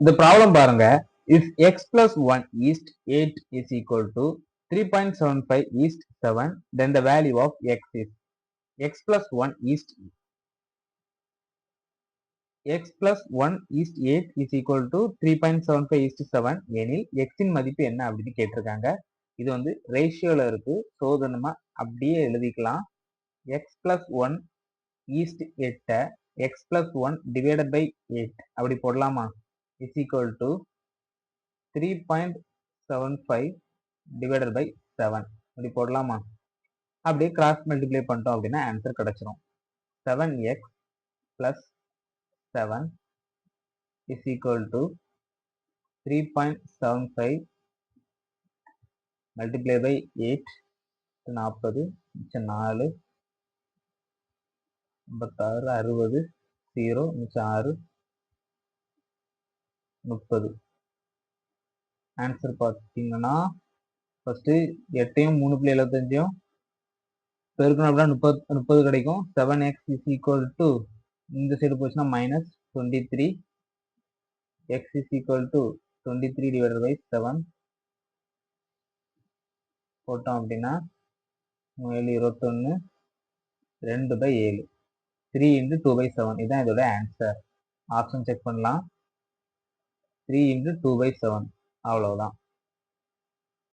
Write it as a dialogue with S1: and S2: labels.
S1: இந்த ப்ராப்ளம் பாருங்க. If x plus one is to eight is equal to three point seven five is to seven then the value of x is x plus one is to x plus one is to eight is equal to three point seven five is to seven எனில் எக்ஸின் மதிப்பு என்ன அப்படின்னு கேட்டிருக்காங்க. இது வந்து ரேஷியோல இருக்கு. So இதை நம்ம அப்படியே எழுதிக்கலாம். X plus one is to எட்டை x plus one divided by eight அப்படி போடலாமா? Is equal to three point seven five divided by seven அப்படி போடலாமா? அப்படியே கிராஸ் மல்டிப்ளை பண்ணிட்டோம் அப்படின்னா ஆன்சர் கிடைச்சிரும். Seven x plus seven is equal to three point seven five multiply by eight நாற்பது மிச்சம் நாலு ஐம்பத்தாறு அறுபது ஜீரோ மிச்சம் ஆறு முப்பது. ஆன்சர் பார்த்தீங்கன்னா ஃபஸ்ட்டு எட்டையும் மூணு புள்ளி எழுபத்தஞ்சையும் பெருக்கணும் அப்படின்னா முப்பது முப்பது கிடைக்கும். Seven x is equal to இந்த சைடு போச்சுன்னா minus twenty three x is equal to twenty three divided by seven போட்டோம் அப்படின்னா ஏழு இருபத்தொன்று ரெண்டு பை ஏழு. Three into two by seven இதுதான் இதோட ஆன்சர் ஆப்ஷன் செக் பண்ணலாம். Three into two by seven அவ்வளோதான்